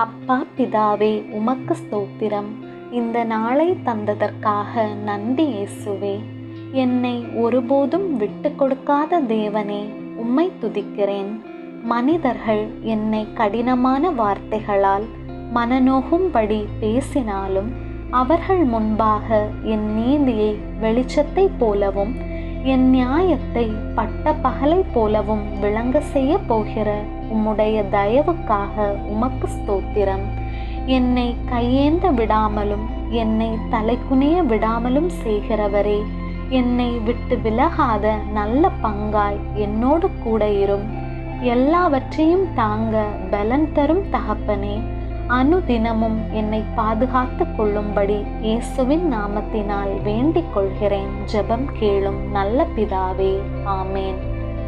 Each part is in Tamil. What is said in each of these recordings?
அப்பா பிதாவே உமக்கு ஸ்தோத்திரம். இந்த நாளை தந்ததற்காக நன்றி இயேசுவே. என்னை ஒருபோதும் விட்டு கொடுக்காத தேவனே உம்மை துதிக்கிறேன். மனிதர்கள் என்னை கடினமான வார்த்தைகளால் மனநோகும்படி பேசினாலும் அவர்கள் முன்பாக என் நீதியை வெளிச்சத்தைப் போலவும் என் நியாயத்தை பட்ட பகலை போலவும் விளங்க செய்ய போகிற உம்முடைய தயவுக்காக உமக்கு ஸ்தோத்திரம். என்னை கையேந்த விடாமலும் என்னை தலைக்குனிய விடாமலும் செய்கிறவரே என்னை விட்டு விலகாத நல்ல பங்காய் என்னோடு கூட இரும். எல்லாவற்றையும் தாங்க பலன் தரும் தகப்பனே அனுதினமும் என்னை பாதுகாத்து கொள்ளும்படி இயேசுவின் நாமத்தினால் வேண்டிக் கொள்கிறேன் ஜெபம் கேளும் நல்ல பிதாவே ஆமேன்.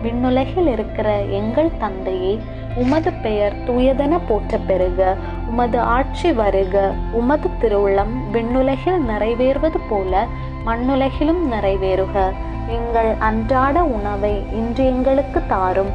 விண்ணுலகில் இருக்கிற எங்கள் தந்தையே உமது பெயர் தூயதென போற்ற பெறுக உமது ஆட்சி வருக. உமது திருவுள்ளம் விண்ணுலகில் நிறைவேறுவது போல மண்ணுலகிலும் நிறைவேறுக. எங்கள் அன்றாட உணவை இன்று எங்களுக்கு தாரும்.